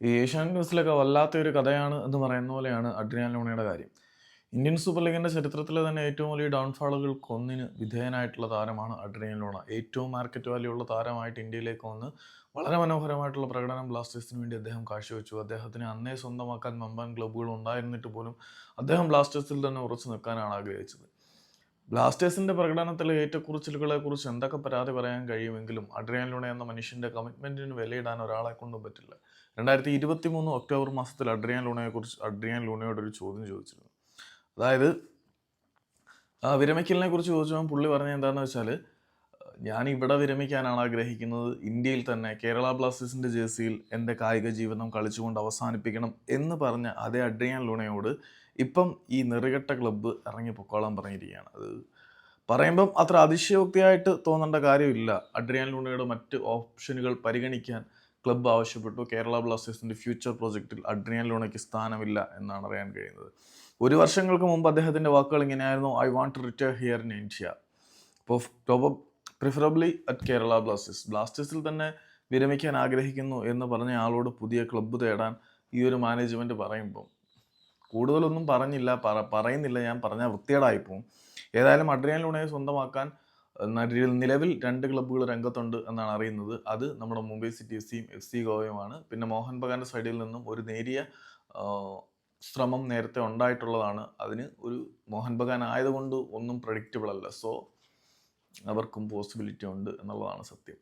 ഈ ഏഷ്യാനെറ്റ് ന്യൂസിലൊക്കെ വല്ലാത്തൊരു കഥയാണ് എന്ന് പറയുന്ന പോലെയാണ് അഡ്രിയാൻ ലോണയുടെ കാര്യം. ഇന്ത്യൻ സൂപ്പർ ലീഗിന്റെ ചരിത്രത്തിലെ തന്നെ ഏറ്റവും വലിയ ഡൗൺഫാളുകൾക്ക് ഒന്നിന് വിധേയനായിട്ടുള്ള താരമാണ് അഡ്രിയൻ ലോണ. ഏറ്റവും മാർക്കറ്റ് വാല്യൂ ഉള്ള താരമായിട്ട് ഇന്ത്യയിലേക്ക് വന്ന് വളരെ മനോഹരമായിട്ടുള്ള പ്രകടനം ബ്ലാസ്റ്റേഴ്സിന് വേണ്ടി അദ്ദേഹം കാഴ്ചവെച്ചു. അദ്ദേഹത്തിന് അന്നേ സ്വന്തമാക്കാൻ വമ്പൻ ക്ലബ്ബുകൾ ഉണ്ടായിരുന്നിട്ട് പോലും അദ്ദേഹം ബ്ലാസ്റ്റേഴ്സിൽ തന്നെ ഉറച്ചു നിൽക്കാനാണ് ആഗ്രഹിച്ചത്. ബ്ലാസ്റ്റേഴ്സിന്റെ പ്രകടനത്തിലെ ഏറ്റക്കുറിച്ചിലുകളെ കുറിച്ച് എന്തൊക്കെ പരാതി പറയാൻ കഴിയുമെങ്കിലും അഡ്രിയാൻ ലൂണ എന്ന മനുഷ്യന്റെ കമ്മിറ്റ്മെന്റിന് വിലയിടാൻ ഒരാളെ കൊണ്ടും പറ്റില്ല. രണ്ടായിരത്തി ഇരുപത്തി മൂന്ന് ഒക്ടോബർ മാസത്തിൽ അഡ്രിയാൻ ലൂണയെ കുറിച്ച് അഡ്രിയാൻ ലൂണയോട് ഒരു ചോദ്യം ചോദിച്ചിരുന്നു. അതായത് വിരമിക്കലിനെ കുറിച്ച് ചോദിച്ചപ്പോൾ പുള്ളി പറഞ്ഞത് എന്താണെന്ന് വെച്ചാൽ ഞാൻ ഇവിടെ വിരമിക്കാനാണ് ആഗ്രഹിക്കുന്നത്. ഇന്ത്യയിൽ തന്നെ കേരള ബ്ലാസ്റ്റേഴ്സിന്റെ ജേഴ്സിയിൽ എന്റെ കായിക ജീവിതം കളിച്ചുകൊണ്ട് അവസാനിപ്പിക്കണം എന്ന് പറഞ്ഞ അതേ അഡ്രിയാൻ ലൂണയോട് ഇപ്പം ഈ നെറുകെട്ട ക്ലബ്ബ് ഇറങ്ങി പൊക്കോളാൻ പറഞ്ഞിരിക്കുകയാണ്. അത് പറയുമ്പം അത്ര അതിശയോക്തിയായിട്ട് തോന്നേണ്ട കാര്യമില്ല. അഡ്രിയാൻ ലൂണയുടെ മറ്റ് ഓപ്ഷനുകൾ പരിഗണിക്കാൻ ക്ലബ്ബ് ആവശ്യപ്പെട്ടു. കേരള ബ്ലാസ്റ്റേഴ്സിന്റെ ഫ്യൂച്ചർ പ്രോജക്റ്റിൽ അഡ്രിയാൻ ലൂണയ്ക്ക് സ്ഥാനമില്ല എന്നാണ് അറിയാൻ കഴിയുന്നത്. ഒരു വർഷങ്ങൾക്ക് മുമ്പ് അദ്ദേഹത്തിന്റെ വാക്കുകൾ ഇങ്ങനെയായിരുന്നു. I want to retire here in India അപ്പോൾ പ്രിഫറബിളി അറ്റ് കേരള ബ്ലാസ്റ്റേഴ്സ് ബ്ലാസ്റ്റേഴ്സിൽ തന്നെ വിരമിക്കാൻ ആഗ്രഹിക്കുന്നു എന്ന് പറഞ്ഞ ആളോട് പുതിയ ക്ലബ്ബ് തേടാൻ ഈ ഒരു മാനേജ്മെന്റ് പറയുമ്പം കൂടുതലൊന്നും പറഞ്ഞില്ല പറ പറയുന്നില്ല ഞാൻ പറഞ്ഞ വൃത്തികേടായിപ്പോവും. ഏതായാലും അഡ്രിയാൻ ലൂണയെ സ്വന്തമാക്കാൻ നിലവിൽ രണ്ട് ക്ലബ്ബുകൾ രംഗത്തുണ്ട് എന്നാണ് അറിയുന്നത്. അത് നമ്മുടെ മുംബൈ സിറ്റി എഫ് സിയും എഫ് സി ഗോവയുമാണ്. പിന്നെ മോഹൻ ബഗാന്റെ സൈഡിൽ നിന്നും ഒരു നേരിയ ശ്രമം നേരത്തെ ഉണ്ടായിട്ടുള്ളതാണ്. അതിന് ഒരു മോഹൻ ബഗാൻ ആയതുകൊണ്ട് ഒന്നും പ്രഡിക്റ്റബിൾ അല്ല. സോ അവർക്കും പോസിബിലിറ്റി ഉണ്ട് എന്നുള്ളതാണ് സത്യം.